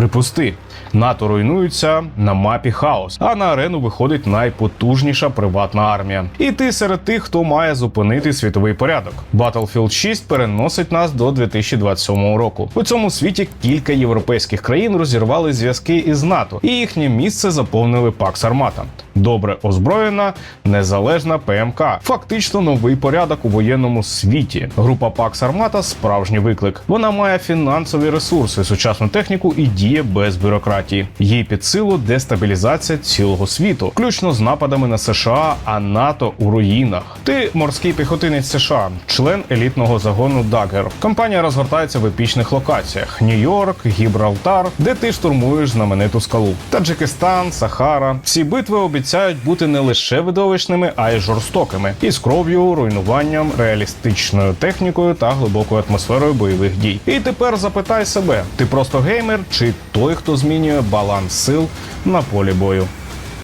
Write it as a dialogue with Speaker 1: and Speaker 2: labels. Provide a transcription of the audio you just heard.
Speaker 1: Припусти, НАТО руйнується на мапі хаос, а на арену виходить найпотужніша приватна армія. І ти серед тих, хто має зупинити світовий порядок. Battlefield 6 переносить нас до 2027 року. У цьому світі кілька європейських країн розірвали зв'язки із НАТО, і їхнє місце заповнили Пакс Армата. Добре озброєна, незалежна ПМК. Фактично новий порядок у воєнному світі. Група Пакс Армата справжній виклик. Вона має фінансові ресурси, сучасну техніку і діє без бюрократії. Їй під силу дестабілізація цілого світу, включно з нападами на США, а НАТО у руїнах. Ти морський піхотинець США, член елітного загону Дагер. Компанія розгортається в епічних локаціях: Нью-Йорк, Гібралтар, де ти штурмуєш знамениту скалу. Таджикистан, Сахара. Всі битви обіцяють бути не лише видовищними, а й жорстокими, із кров'ю, руйнуванням, реалістичною технікою та глибокою атмосферою бойових дій. І тепер запитай себе: ти просто геймер чи той, хто змінює баланс сил на полі бою?